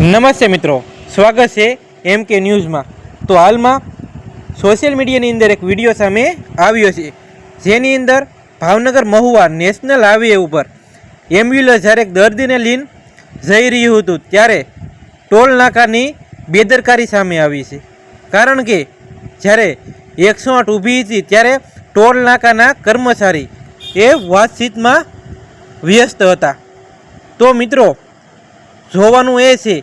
નમસ્તે મિત્રો, સ્વાગત છે એમ કે ન્યૂઝમાં તો હાલમાં સોશિયલ મીડિયાની અંદર એક વીડિયો સામે આવ્યો છે, જેની અંદર ભાવનગર મહુવા નેશનલ હાઈવે ઉપર એમ્બ્યુલન્સ જ્યારે એક દર્દીને લઈને જઈ રહ્યું હતું, ત્યારે ટોલ નાકાની બેદરકારી સામે આવી છે. કારણ કે જ્યારે એકસો આઠ ઊભી હતી, ત્યારે ટોલ નાકાના કર્મચારી એ વાતચીતમાં વ્યસ્ત હતા. તો મિત્રો, જોવાનું એ છે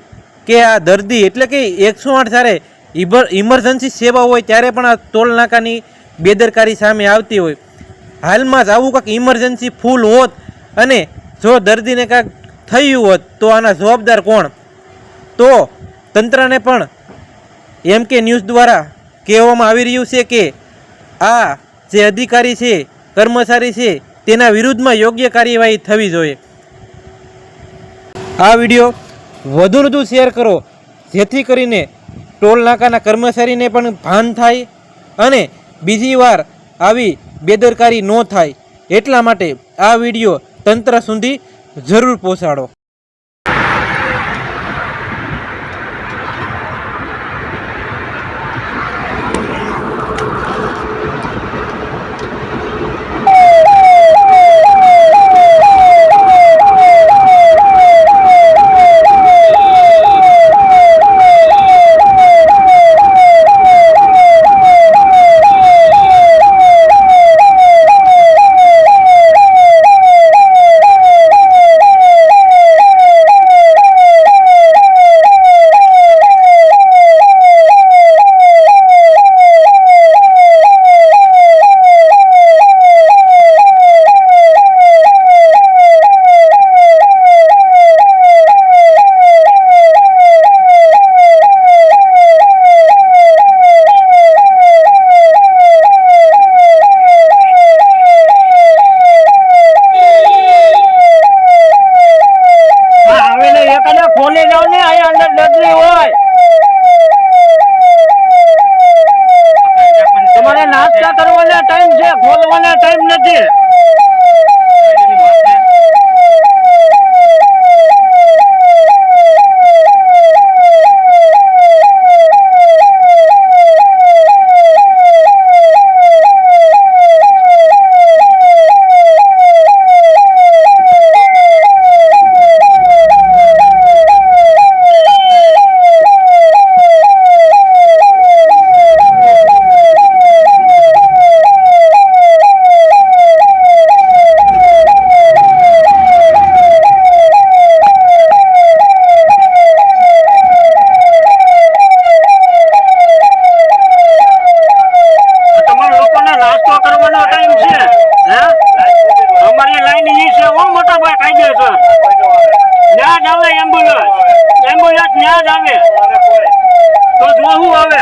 કે આ દર્દી એટલે કે એકસો આઠ જ્યારે ઇમર ઇમરજન્સી સેવા હોય ત્યારે પણ આ ટોલ નાકાની બેદરકારી સામે આવતી હોય. હાલમાં જ આવું કાંઈક ઇમરજન્સી ફૂલ હોત અને જો દર્દીને કાંઈક થયું હોત તો આના જવાબદાર કોણ? તો તંત્રને પણ એમ કે ન્યૂઝ દ્વારા કહેવામાં આવી રહ્યું છે કે આ જે અધિકારી છે, કર્મચારી છે, તેના વિરુદ્ધમાં યોગ્ય કાર્યવાહી થવી જોઈએ. આ વીડિયો વધુ વધુ શેર કરો. જેથી કરીને ટોલ નાકાના કર્મચારીને પણ ભાન થાય અને બીજી વાર આવી બેદરકારી ન થાય. એટલા માટે આ વીડિયો તંત્ર સુધી જરૂર પહોંચાડો હા, આવીને એકાદા ખોલી જાવ ને અહીં અંદર દર્દી હોય. તમારે નાસ્તા કરવાના ટાઈમ છે, ખોલવાના ટાઈમ નથી. નાસ્તો કરવાનો ટાઈમ છે. હે? અમારી લાઈન ઈ છે. ઓ મોટા ભાઈ કાયદેસર ત્યાં જ આવે એમ્બ્યુલન્સ એમ્બ્યુલન્સ ત્યાં જ આવે. તો જો હું આવે.